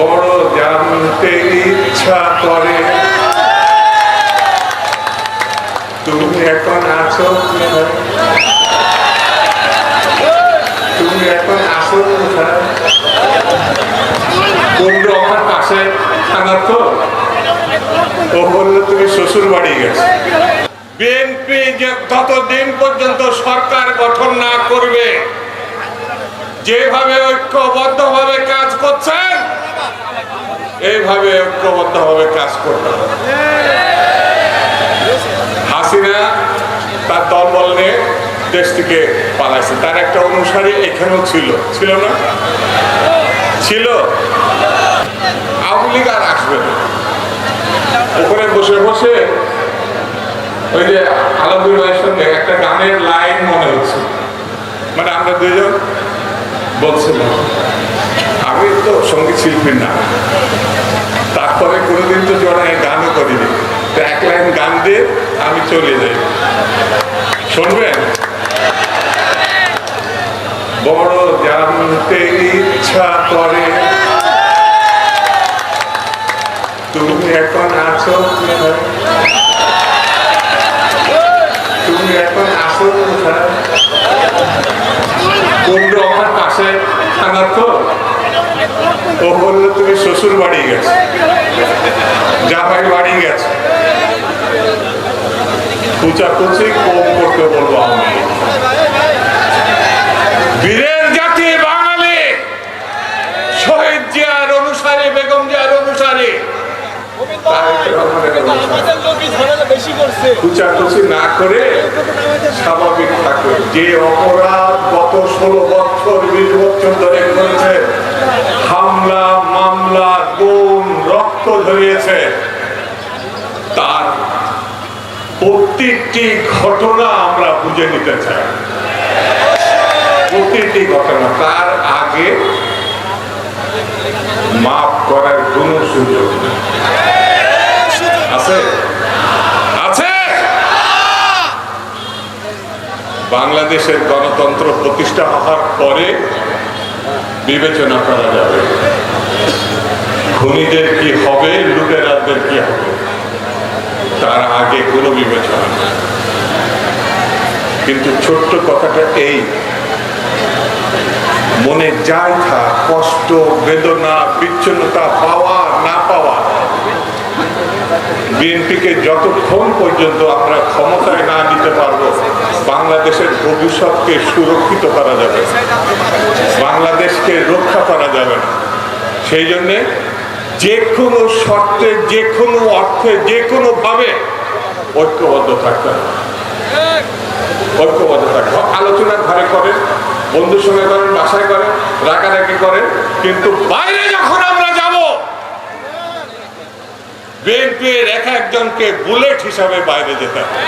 বড় জানতে ইচ্ছা করে। তুমি এখন আছো তুমি এখন আছো আমার পাশে থানার তো? ও বলল, তুমি শ্বশুর বাড়ি গেছো। বিএনপি যে পর্যন্ত সরকার গঠন না করবে, যেভাবে ঐক্যবদ্ধভাবে কাজ এইভাবে ঐক্যবদ্ধভাবে কাজ করতে হবে। হাসিনা তার দলবল নিয়ে দেশ থেকে পালাইছে। তার একটা অনুসারী এখানেও ছিল। ছিল না? ছিল। আওয়ামী লীগ আর আসবে না। ওখানে বসে বসে ওই যে আলমগীর ভাইয়ের সঙ্গে একটা গানের লাইন মনে হচ্ছে। মানে আমরা দুজন বলছিলাম। তো সংগীত শিল্পী না। তারপরে কোনোদিন তো জড়ায় গানও করিনি। তো এক লাইন গান দিয়ে আমি চলে যাই। শুনবেন? বড় জানতে ইচ্ছা করে। তুমি এখন আছো তুমি এখন আছো কোথায়? কুমড়ো আমার পাশে থানার তো ও বলল, তুমি শ্বশুর বাড়ি গেছো। জামাই বাড়ি গেছো। কুচাকুচি কম করতে বলব আমি বীরের জাতি বাঙালি। শহীদ জিয়ার অনুসারী, বেগম জিয়ার অনুসারী। কুচাকুচি না করে স্বাভাবিক থাকবে। যে অপরাধ গত ষোলো বছর, বিশ বছর ধরে করেছে হামলা, মামলা, গুম, রক্ত ঝরিয়েছে। তার প্রত্যেকটি ঘটনা আমরা বুঝে নিতে চাই। প্রত্যেকটি ঘটনা। তার আগে মাফ করার কোনো সুযোগ আছে? আছে! বাংলাদেশের গণতন্ত্র প্রতিষ্ঠা হওয়ার পরে বিবেচনা করা যাবে। খুনিদের কি হবে, লুটেরাদের কি হবে? তার আগে কোনো বিবেচনা কিন্তু ছোট্ট কথাটা এই, মনে যাই থাক কষ্ট, বেদনা, বিচ্ছিন্নতা পাওয়া, না পাওয়া, বিএনপিকে যতক্ষণ পর্যন্ত আমরা ক্ষমতায় না নিতে পারব, বাংলাদেশের ভবিষ্যৎকে সুরক্ষিত করা যাবে। না। বাংলাদেশকে রক্ষা করা যাবে না। সেই জন্যে যে কোনো শর্তে, যে কোনো অর্থে, যে কোনো ভাবে ঐক্যবদ্ধ থাকতে হবে। ঐক্যবদ্ধ থাকতে আলোচনা ঘরে করেন বন্ধুর সঙ্গে করেন, বাসায় করেন, রাগারাগি করেন, কিন্তু বাইরে যখন আমরা যাব, বিএনপির এক একজনকে বুলেট হিসাবে বাইরে যেতে হবে।